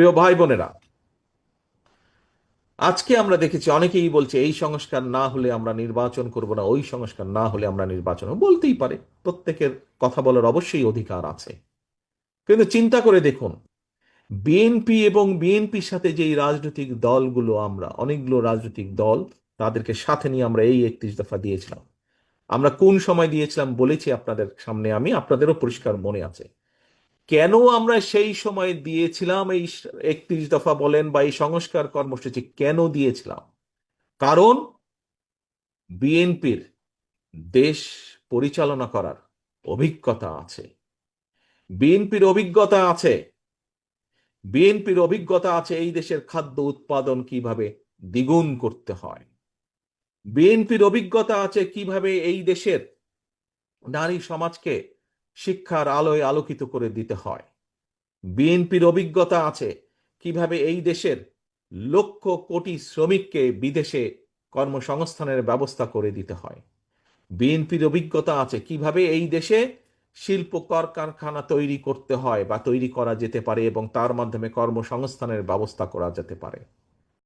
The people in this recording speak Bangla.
প্রিয় ভাই বোনেরা, আজকে আমরা দেখেছি, অনেকেই বলছে এই সংস্কার না হলে আমরা নির্বাচন করব না, ওই সংস্কার না হলে আমরা নির্বাচন বলতেই পারে, প্রত্যেকের কথা বলার অবশ্যই অধিকার আছে। কিন্তু চিন্তা করে দেখুন বিএনপি এবং বিএনপির সাথে যেই রাজনৈতিক দলগুলো আমরা, অনেকগুলো রাজনৈতিক দল তাদেরকে সাথে নিয়ে আমরা এই একত্রিশ দফা দিয়েছিলাম। আমরা কোন সময় দিয়েছিলাম বলেছি আপনাদের সামনে আমি, আপনাদেরও পরিষ্কার মনে আছে। কেন আমরা সেই সময় দিয়েছিলাম? এই একত্রিশ দফা বলেন বা এই সংস্কার কর্মসূচি কেন দিয়েছিলাম? কারণ বিএনপির দেশ পরিচালনা করার অভিজ্ঞতা আছে। বিএনপির অভিজ্ঞতা আছে। বিএনপির অভিজ্ঞতা আছে এই দেশের খাদ্য উৎপাদন কীভাবে দ্বিগুণ করতে হয়। বিএনপির অভিজ্ঞতা আছে কীভাবে এই দেশের নারী সমাজকে শিক্ষার আলোয় আলোকিত করে দিতে হয়। বিএনপির অভিজ্ঞতা আছে কীভাবে এই দেশের লক্ষ কোটি শ্রমিককে বিদেশে কর্মসংস্থানের ব্যবস্থা করে দিতে হয়। বিএনপির অভিজ্ঞতা আছে কীভাবে এই দেশে শিল্প কারখানা তৈরি করতে হয় বা তৈরি করা যেতে পারে এবং তার মাধ্যমে কর্মসংস্থানের ব্যবস্থা করা যেতে পারে।